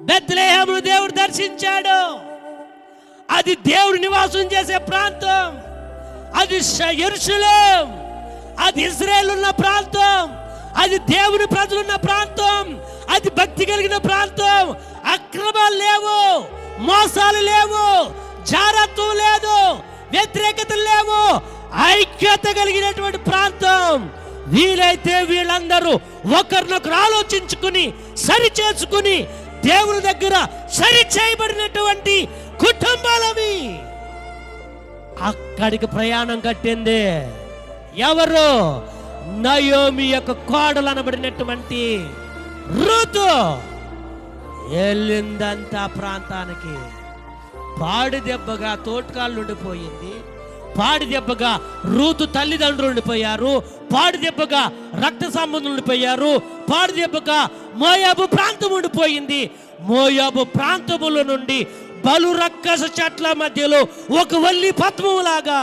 బెత్లేహమును దేవుడు దర్శించాడు. అది దేవుడు నివాసం చేసే ప్రాంతం. అది ఎరుసలేం అది ఇజ్రాయెల్ ఉన్న ప్రాంతం. అది దేవుని ప్రజలున్న ప్రాంతం. అది భక్తి కలిగిన ప్రాంతం. అక్రమాలు లేవు. మోసాలు లేవు. జారత్వం లేదు. వ్యతిరేకత లేవు. ఐక్యత కలిగినటువంటి ప్రాంతం. వీలైతే వీళ్ళందరూ ఒకరినొకరు ఆలోచించుకుని సరిచేసుకుని దేవుని దగ్గర సరి చేయబడినటువంటి కుటుంబాలవి. అక్కడికి ప్రయాణం కట్టింది. ఎవరు? నయోమి యొక్క కోడలు అనబడినటువంటి ఋతు వెళ్ళిందంతా ప్రాంతానికి పాడి దెబ్బగా తోటకాళ్ళు ఉండిపోయింది. పాడి దెబ్బగా రూతు తల్లిదండ్రులు ఉండిపోయారు పాడి దెబ్బగా రక్త సంబంధులు ఉండిపోయారు పాడి దెబ్బగా మోయాబు ప్రాంతం ఉండిపోయింది మోయాబు ప్రాంతముల నుండి బలు రక్కస చెట్ల మధ్యలో ఒక వల్లి పద్మములాగా